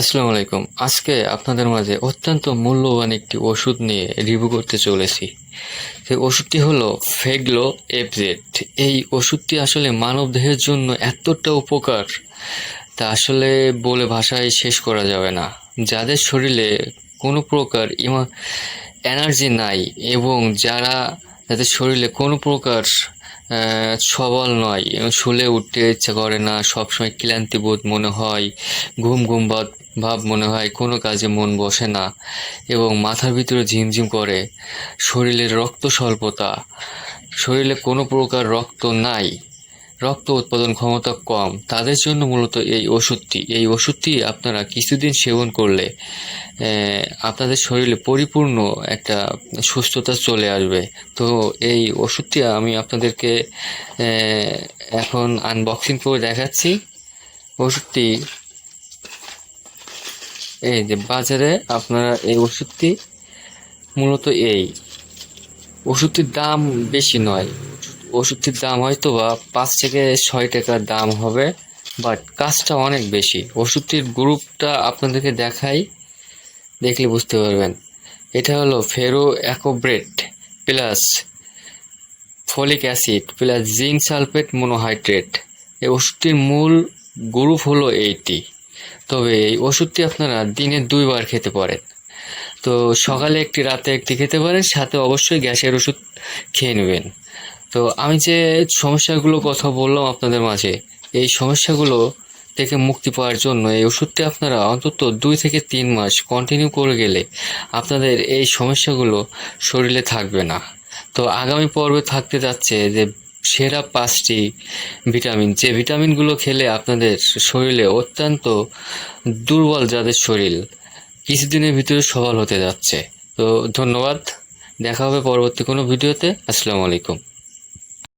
আসসালামু আলাইকুম। আজকে আপনাদের মাঝে অত্যন্ত মূল্যবান একটি ওষুধ নিয়ে রিভিউ করতে চলেছি। সেই ওষুধটি হলো ফেগলো এফজেড এই ওষুধটি আসলে মানব দেহের জন্য এতটা উপকার, তা আসলে বলে ভাষায় শেষ করা যাবে না। যাদের শরীরে কোনো প্রকার এনার্জি নাই এবং যারা যাদের শরীরে কোনো প্রকার সবল নয়। শুলে উঠতে ইচ্ছা করে না, সবসময় ক্লান্তি বোধ মনে হয়, ঘুম ঘুম ভাব মনে হয়, কোনো কাজে মন বসে না। এবং মাথার ভিতরে ঝিমঝিম করে। শরীরের রক্ত স্বল্পতা শরীরে কোনো প্রকার রক্ত নাই। রক্ত উৎপাদন ক্ষমতা কম, তাদের জন্য মূলত এই ওষুধটি। এই ওষুধটি আপনারা কিছুদিন সেবন করলে আপনাদের শরীরে পরিপূর্ণ একটা সুস্থতা চলে আসবে। তো এই ওষুধটি আমি আপনাদেরকে এখন আনবক্সিং করে দেখাচ্ছি। ওষুধটি, এই যে বাজারে আপনারা এই ওষুধটি, মূলত এই। ওষুধটির দাম বেশি নয়। ওষুধটির দাম হয়তো বা পাঁচ থেকে ছয় টাকার দাম হবে বাট কাজটা অনেক বেশি। ওষুধটির গ্রুপটা আপনাদেরকে দেখাই, দেখলে বুঝতে পারবেন। এটা হলো ফেরো অ্যাকোব্রেট plus folic acid plus zinc sulphate monohydrate. এই ওষুধটির মূল গ্রুপ হলো এইটি। তবে এই ওষুধটি আপনারা দিনে দুইবার খেতে পারেন। তো সকালে একটি রাতে একটি খেতে পারেন, সাথে অবশ্যই গ্যাসের ওষুধ খেয়ে নেবেন। তো আমি যে সমস্যাগুলো কথা বললাম আপনাদের মাঝে, এই সমস্যাগুলো থেকে মুক্তি পাওয়ার জন্য এই ওষুধটি আপনারা অন্তত দুই থেকে তিন মাস কন্টিনিউ করে গেলে আপনাদের এই সমস্যাগুলো শরীরে থাকবে না। তো আগামী পর্বে থাকতে যাচ্ছে যে সেরা পাঁচটি ভিটামিন, যে ভিটামিনগুলো খেলে আপনাদের শরীরে অত্যন্ত দুর্বল যাদের শরীর কিছুদিনের ভিতরে সবাল হতে যাচ্ছে। তো ধন্যবাদ। দেখা হবে পরবর্তী কোনো ভিডিওতে। আসসালামু আলাইকুম।